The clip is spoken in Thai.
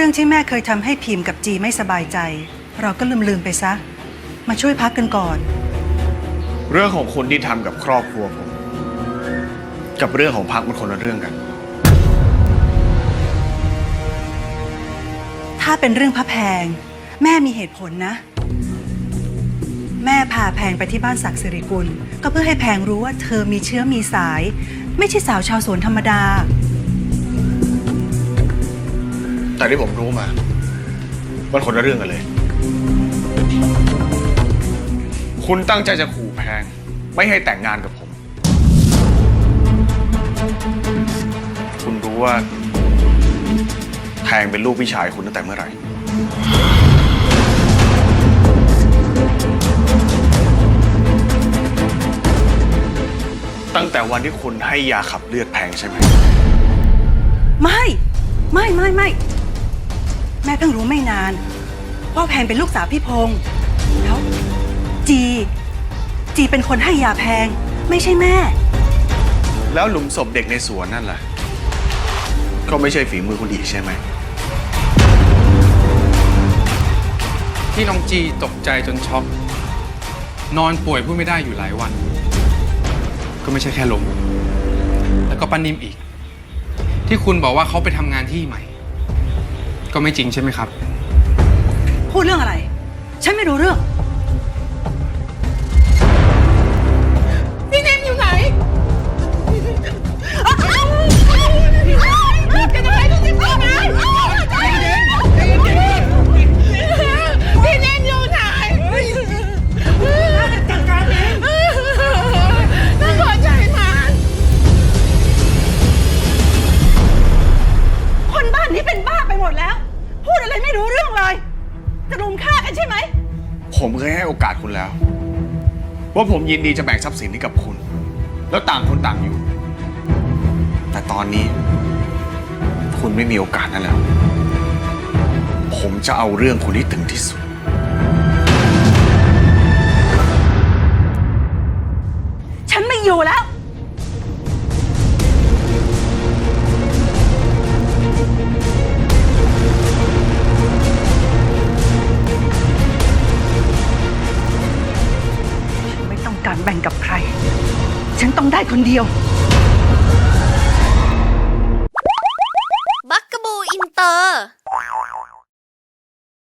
รื่องที่แม่เคยทำให้พิมพ์กับจีไม่สบายใจ เราก็ลืมลืมๆไปซะ มาช่วยพักกันก่อน เรื่องของคุณที่ทำกับครอบครัวผม กับเรื่องของพักมันคนละเรื่องกัน ถ้าเป็นเรื่องพระแพง แม่มีเหตุผลนะ แม่พาแพงไปที่บ้านศักดิ์สิริกุล ก็เพื่อให้แพงรู้ว่าเธอมีเชื้อมีสาย ไม่ใช่สาวชาวสวนธรรมดา แต่ที่ผมรู้มา มันคนละเรื่องกันเลย คุณตั้งใจจะขู่แพง ไม่ให้แต่งงานกับผม คุณรู้ว่า แพงเป็นลูกพี่ชายคุณตั้งแต่เมื่อไหร่ ตั้งแต่วันที่คุณให้ยาขับเลือดแพงใช่ไหม ไม่ ไม่ ไม่ ไม่ แม่เพิ่งรู้ไม่นาน ว่าแพงเป็นลูกสาวพี่พงษ์แล้วจี จีเป็นคนให้ยาแพง ไม่ใช่แม่ แล้วหลุมศพเด็กในสวนนั่นล่ะ ก็ไม่ใช่ฝีมือคุณอีกใช่ไหม ที่น้องจีตกใจจนช็อก นอนป่วยพูดไม่ได้อยู่หลายวัน ก็ไม่ใช่แค่ลมแล้วก็ป้านิ่มอีก ที่คุณบอกว่าเขาไปทำงานที่ใหม่ ก็ไม่จริงใช่ไหมครับ พูดเรื่องอะไร ฉันไม่รู้เรื่อง จะรุมฆ่ากันใช่ไหม ผมเคยให้โอกาสคุณแล้ว ว่าผมยินดีจะแบ่งทรัพย์สินให้กับคุณ แล้วต่างคนต่างอยู่ แต่ตอนนี้ คุณไม่มีโอกาสนั่นแล้ว ผมจะเอาเรื่องคุณให้ถึงที่สุด ฉันไม่อยู่แล้ว แบ่งกับใคร ฉันต้องได้คนเดียว